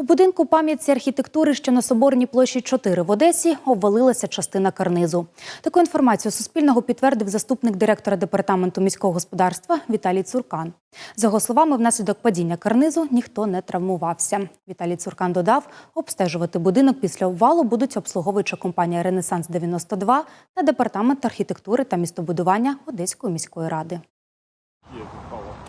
У будинку пам'ятці архітектури, що на Соборній площі 4 в Одесі, обвалилася частина карнизу. Таку інформацію Суспільного підтвердив заступник директора департаменту міського господарства Віталій Цуркан. За його словами, внаслідок падіння карнизу ніхто не травмувався. Віталій Цуркан додав, обстежувати будинок після обвалу будуть обслуговуюча компанія Ренесанс 92 та департамент архітектури та містобудування Одеської міської ради.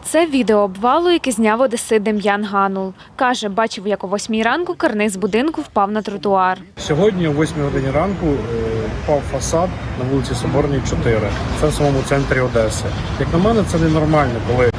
Це відео обвалу, яке зняв одесит Дем'ян Ганул. Каже, бачив, як о восьмій ранку карниз будинку впав на тротуар. Сьогодні о 8 годині ранку е, впав фасад на вулиці Соборній 4. Це в самому центрі Одеси. Як на мене, це ненормально, коли е,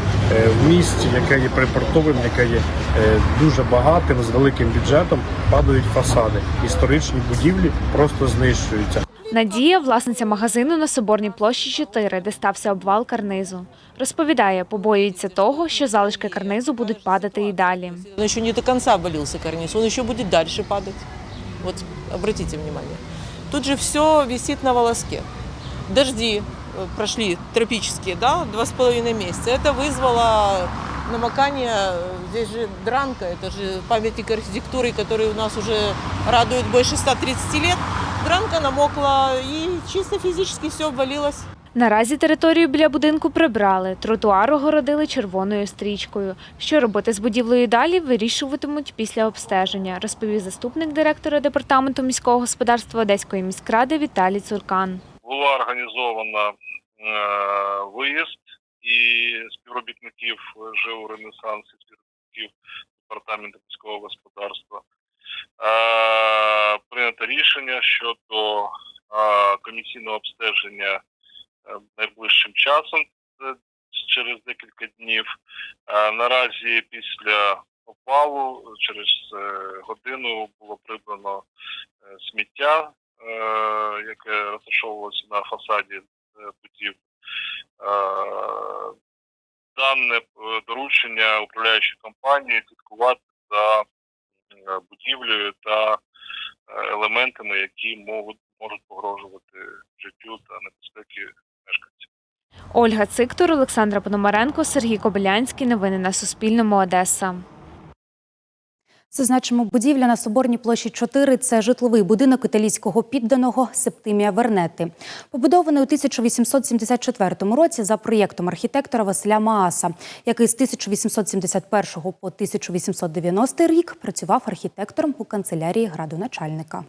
в місті, яке є припортовим, яке є е, дуже багатим, з великим бюджетом, падають фасади. Історичні будівлі просто знищуються. Надія, власниця магазину на Соборній площі 4, де стався обвал карнизу. Розповідає, побоюється того, що залишки карнизу будуть падати і далі. Он еще не до конца обвалился карниз, он еще будет дальше падать. Вот обратите внимание. Тут же все висит на волоске. Дожди э, прошли тропические, да, два с половиной месяца. Это вызвало намокание. э, Здесь же дранка, это же памятник архитектуры, который у нас уже радует больше 130 лет. Дранка намокла и чисто физически все обвалилось. Наразі територію біля будинку прибрали, тротуар огородили червоною стрічкою. Що робити з будівлею далі, вирішуватимуть після обстеження, розповів заступник директора департаменту міського господарства Одеської міськради Віталій Цуркан. була організована е, виїзд і співробітників ЖЕУ Ренесанс і співробітників департаменту міського господарства. Е, прийнято рішення щодо е, комісійного обстеження е, найближчим часом е, через декілька днів. Е, наразі після опалу через е, годину було прибрано е, сміття е, яке розташовувалося на фасаді е, будівлі. Дане е, доручення управляючої компанії слідкувати за е, будівлею та е, елементами, які можуть, можуть погрожувати життю та небезпеки мешканців. Ольга Циктор, Олександра Пономаренко, Сергій Кобилянський. Новини на Суспільному. Одеса. Зазначимо, будівля на Соборній площі 4 – це житловий будинок італійського підданого Септимія Вернети. Побудований у 1874 році за проєктом архітектора Василя Мааса, який з 1871 по 1890 рік працював архітектором у канцелярії градоначальника.